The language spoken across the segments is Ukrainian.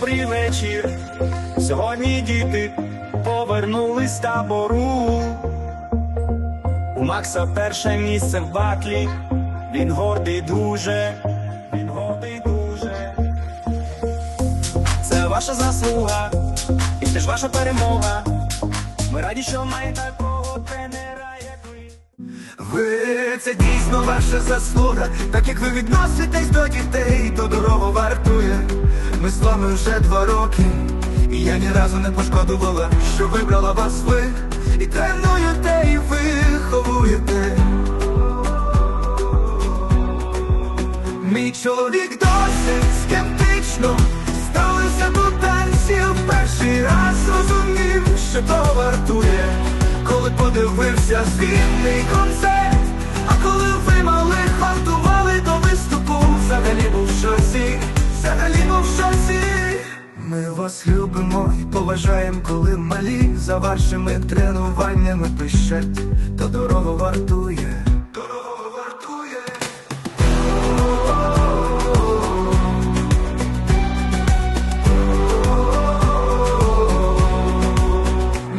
добрий вечір. Сьогодні діти повернулись з табору. У Макса перше місце в батлі. Він гордий дуже, він гордий дуже. Це ваша заслуга, і теж ваша перемога. Ми раді, що маєте такого тренера, як ви. Ви це дійсно ваша заслуга, так як ви відноситесь до дітей, то дорого вартує. Ми з вами вже два роки, і я ні разу не пошкодувала, що вибрала вас ви і тренуєте, і виховуєте. Мій чоловік досить скептично ставився до танців перший раз зрозумів, що то вартує, коли подивився звітний концерт, коли ви малих вартували до виступу, взагалі був в шоці, взагалі був в. Ми вас любимо і поважаємо, коли малі за вашими тренуваннями пишете, то. Дорого вартує.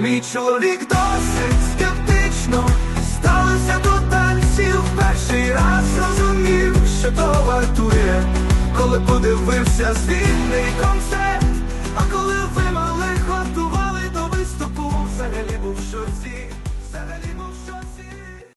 Мій чоловік досить скептично коли подивився звільний концерт, а коли ви мали, готували до виступу, взагалі був в взагалі.